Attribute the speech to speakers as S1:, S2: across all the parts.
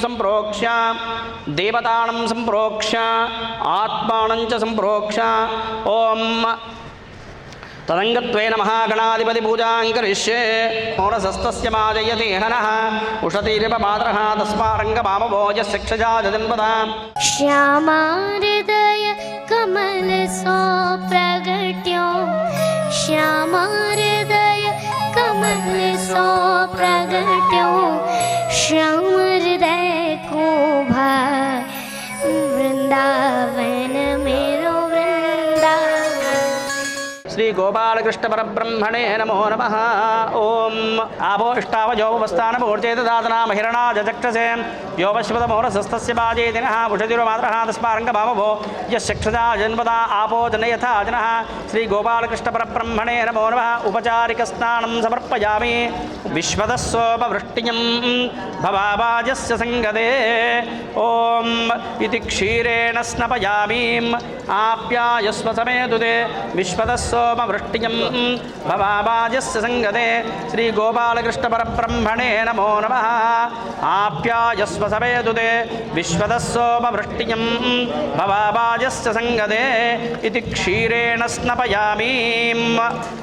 S1: संप्रोक्ष देवता संप्रोक्ष आत्मा च सम्प्रोक्ष्य। ॐ। तदङ्गत्वेन महागणाधिपतिपूजां माजयति हनः। उषतीरिपपात्रः तस्मारङ्गमामभोजस्य क्षजा जन्मदा
S2: श्यामाहृदय कमलसो प्रगट्यो श्यामाहृदय
S1: శ్రీ గోపాలకృష్ణ పరబ్రహ్మణే నమో నమ ఓం ఆభోష్టావయోపస్థానమూర్చేదాతనామ హిరణాజచక్షసే యోపశ్వతమోరసస్తస్య బాజేదిన ఉషతిరుమాత్ర తస్మారంగమామభో యక్షజా జన్మదా ఆపో జనయథా జన శ్రీ గోపాలకృష్ణ పరబ్రహ్మణే నమో నమ ఉపచారిక స్నానం సమర్పయామి విశ్వదస్సోపవృష్టియం భవాబాజస్య సంగదే ఓం ఇది క్షీరేణ స్నపయామీం ఆప్యాయస్వ సమేతుదే విశ్వదస్సోమవృష్టియం భవాబాజస్య సంగదే శ్రీ గోపాలకృష్ణ పరబ్రహ్మణే నమో నమ ఆప్యాయస్వ సమేదుదే సమేతుదే విశ్వదస్సోమవృష్టియం భవాబాజస్య సంగదే ఇది క్షీరేణ స్నపయామీం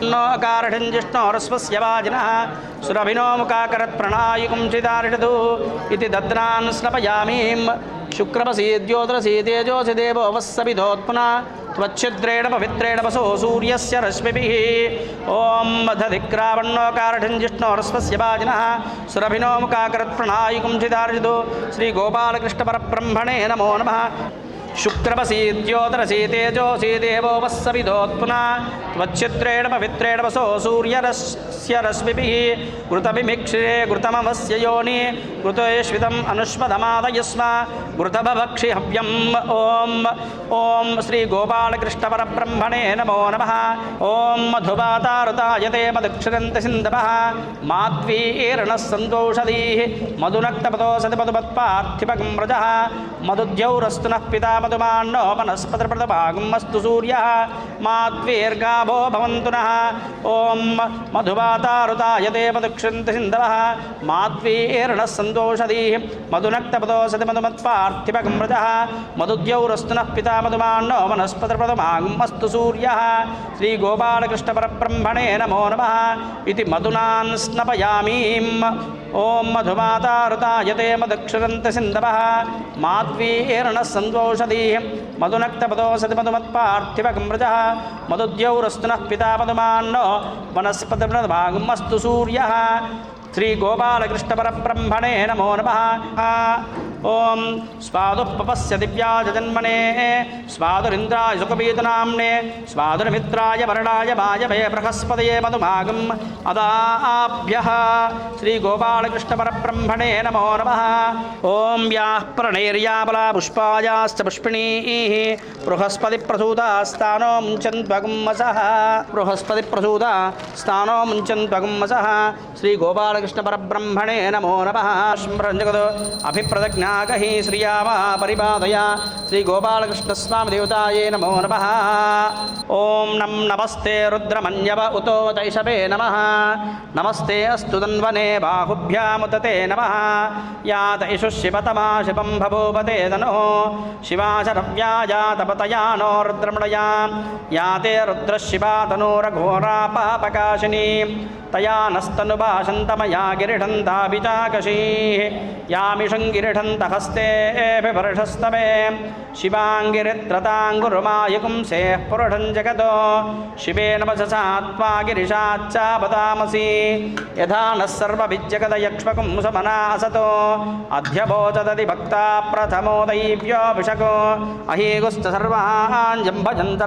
S1: నోకారఠం జిష్ణోరస్వస్య వాజిన సురభినో ముఖాకరత్ ప్రణాయుకం చిదారిషదు ఇది దద్నాన్ స్నపయామీం शुक्रमसीद्योतरसीतेजोऽसिदेवो वस्सपिधोत्पुना त्वच्छिद्रेण पवित्रेण वसो सूर्यस्य रश्मिभिः ॐ मधधिक्रावण्णोकारठञ्जिष्णोरस्वस्य वाजिनः सुरभिनो मुकाकृत्प्रणायिकुंसिदार्जितो श्रीगोपालकृष्णपरब्रह्मणे नमो नमः शुक्रवसीद्योतरसी तेजोसी देवो वस्सविधोत्पुना पवित्रेण वसो सूर्यरस्य रश्मिभिः घृतभिमिक्षिरे घृतमवस्य योनि घृतेष्वितम् अनुष्मदमादयस्म घृतभभक्षि हव्यम् ॐ ॐ श्रीगोपालकृष्णपरब्रह्मणे नमो नमः ॐ मधुवातारुतायते मदक्षरन्त सिन्धवः माध्वीर्णः सन्तोषधीः मधुनक्तपदोसति मधुमत्पार्थिपकं व्रजः मधुद्यौरस्तु नः पिता మధుమాన్నో వనస్పతిప్రదభాగం అస్తు సూర్య మాద్వీర్గాభో భవంతు ఓం మధువాతారుతాయ దేవదక్షంతి సింధవ మాద్వీర్ణ సంతోషధీ మధునక్తపదో సతి మధుమత్వార్థిపగమృత మధుద్యౌరస్తున పితా మధుమాన్నో వనస్పతిప్రదమాగం అస్తు సూర్య శ్రీగోపాలకృష్ణపరబ్రహ్మణే నమో నమ ఇది మధునాన్ స్నపయామీం ఓం మధుమాతారుతాయతే మధుక్షురంత సింధవ మాధ్వీర్ణ సందోషధీ మధునక్తపదో సతి మధుమత్పార్థివకమృజ మధుద్యౌరస్తున పితా మధుమాన్నో వనస్పతిమస్తు సూర్య శ్రీగోపాలకృష్ణపరబ్రహ్మణే నమో నమ ఓం స్వాదుపపస్య దివ్యాజన్మనే స్వాదురింద్రాయ సుఖబీదనామ్నే స్వాదురమిత్రాయ వరణాయ వాయవే బృహస్పతయే మధుమాగం అదాభ్య. శ్రీగోపాలకృష్ణపరబ్రహ్మణే నమో నమ. ఓం యాః ప్రణైర్యాబలా పుష్పాయాశ్చ పుష్పిణీః. బృహస్పతి ప్రసూతాస్థానో ముంచన్ త్వగం వసః. బృహస్పతి ప్రసూత స్థానో ముంచన్ త్వగం వసః. శ్రీగోపాలకృష్ణపరబ్రహ్మణే నమో నమ. స్మృంజగదు అభిప్రదజ్ఞా स्मृञ्जगतो अभिप्रदज्ञाकहि श्रियामा परिपादया श्रीगोपालकृष्णस्वामिदेवतायै नमो नमः ॐ नं नमस्ते रुद्रमन्यव उतो दैशवे नमः नमस्ते अस्तु तन्वने बाहुभ्यामुत ते नमः यात इषु शिवतमा शिवं भभूपते तनुः शिवाशरव्याजातपतया नो रुद्रमणया याते रुद्रशिवा तनूरघोरा पापकाशिनी तया नस्तनुभाषन्तमया गिरिढन्ताभिचाकशीः यामिषं गिरिढन्तहस्तेऽभिवर्षस्तवे शिवाङ्गिरित्रताङ्गुरुमायुकुंसेः पुरुषं जगतो शिवेन वचसा त्वा गिरिशाच्चापदामसि यथा नः सर्वभिज्जगदयक्ष्मकुं समना असतो अध्यभोचदति भक्ता प्रथमो दैव्योऽभिषको अहीगुश्च सर्वाञ्जं भजन्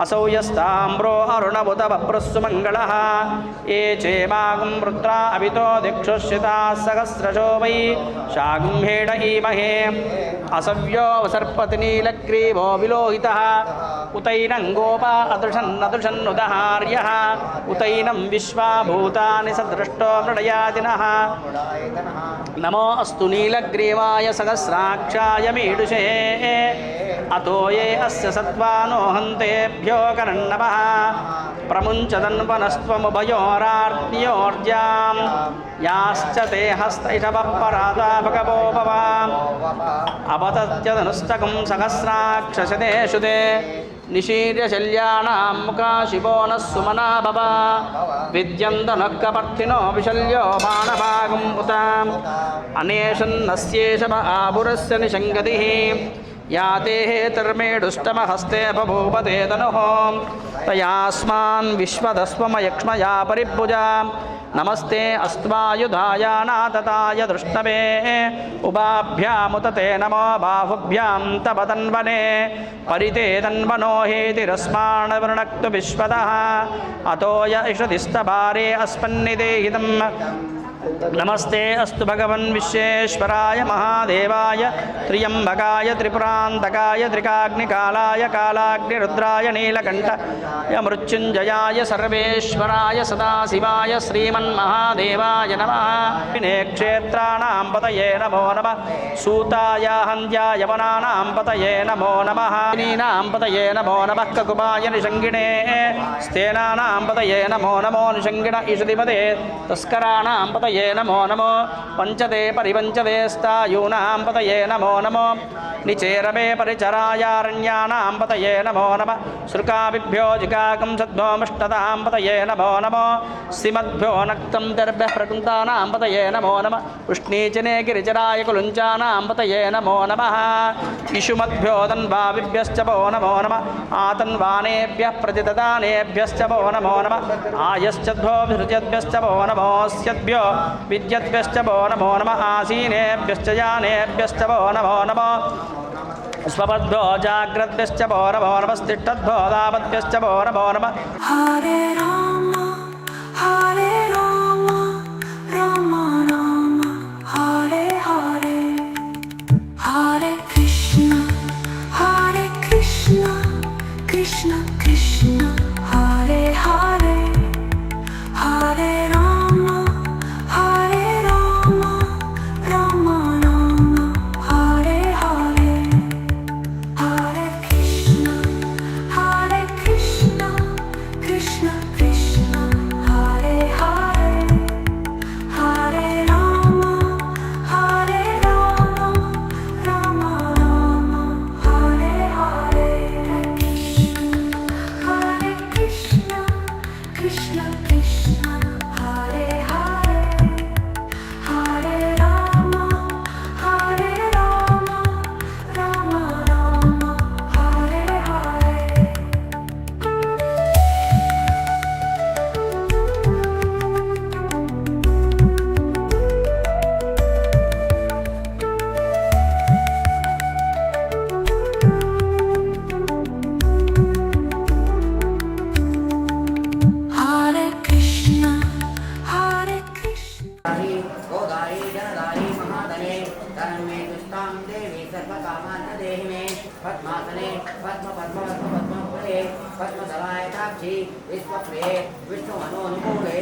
S1: అసౌయస్తామ్రో అరుణబుత వప్రస్సు మంగళ ఏ చేమాగం వృత్ర అవితో దిక్షుషితా సహస్రశో వై శాగుంభేడ ఈమహే అసవ్యో సర్పతినీలగ్రీవో విలోహిత ఉతైనం గోపా అదృషన్నదృషన్నుదహార్య ఉతైనం విశ్వాభూతాని సదృష్టో మృడయాదిన నమో అస్తు నీలగ్రీవాయ సహస్రాక్షాయ మీడుషే అతో ఏ అస్య సత్వానోహంతేభ్యో కరన్నవ ప్రముంచదన్వనస్వముభయోరార్తియోర్జాం యాశ్చ తే హస్తైషవపరాధాభగవోపవా అపతత్యదనుష్టకం సహస్రాక్షశతేషు తే నిశీర్యశల్యాణాం ముఖా శివో నః సుమనా భవ విద్యంతనక్కపర్థినో విశల్యో బాణభాగం ఉత అనేషన్నస్యేష ఆభురస్య నిషంగతి యాతే తర్మేడుష్టమహస్తే బభూపతే తనుః తయాస్మాన్ విశ్వదస్వమయక్ష్మయా పరిభుజా. నమస్తే అస్మాయుధాయానాతతాయ దృష్టమే. ఉభాభ్యాముత తే నమో బాహుభ్యాం తవ తన్వనే పరితే తన్వనోహేతిరస్మాణవృణక్తు విశ్వద అతో య ఇషదిస్తభారే అస్మన్నిదేహితం नमो बाहुभ्यां तव तन्वने परिते तन्वनो हेतिरस्माणवृणक्तु विश्वतः अतो य इषदिस्तभारे अस्मन्निदेहितम् नमस्ते अस्तु भगवन् विश्वेश्वराय महादेवाय त्र्यम्बकाय त्रिपुरान्तकाय त्रिकाग्निकालाय कालाग्निरुद्राय नीलकण्ठाय मृत्युञ्जयाय सर्वेश्वराय सदाशिवाय श्रीमन्महादेवाय नमः विनेक्षेत्राणां पतये नमो नमः सूताय हन्त्याय वनानां पतये नमो नमः नीनां पतये नमो नमः ककुपाय निषङ्गिणे स्तेनानां पतये नमो नमो निषङ्गिण ईषधिपदे तस्कराणां पतये नमो नमो पञ्चते परिपञ्चते स्तायूनां पतये नमो नमो నిచేరమే పరిచరాయారణ్యానాంబతయే నమో నమ శృకాభిభ్యో జిగాకం సద్భోమిష్టదాంబతయే నమో నమో శ్రీమద్భ్యో నక్తం దర్భ్య ప్రకృతానాంబతయే నమో నమ ఉష్ణీచనే గిరిచరాయ కులుంచానాంబతయే నమో నమ ఇషుమద్భ్యో తన్వావిభ్యశ్చ భో నమో నమ ఆతన్వానేభ్య ప్రతిదానేభ్యశ్చ భో నమో నమ ఆయశ్చద్భోభిసృజద్భ్యశ్చ భో నమోస్యద్భ్యో విద్యద్భ్యశ్చ భో నమో నమ ఆసీనేభ్యశ్చ యానేభ్యశ్చ భో నమో నమో स्वबद्धो जाग्रद्भ्यश्च
S3: भोरभोरवस्तिष्ठद्भोदापद्भ्यश्च भोरभोरव हरे राम। पद्मफले पद्मदलाय साक्षी विश्वप्रिये विष्णुमनोनुकूले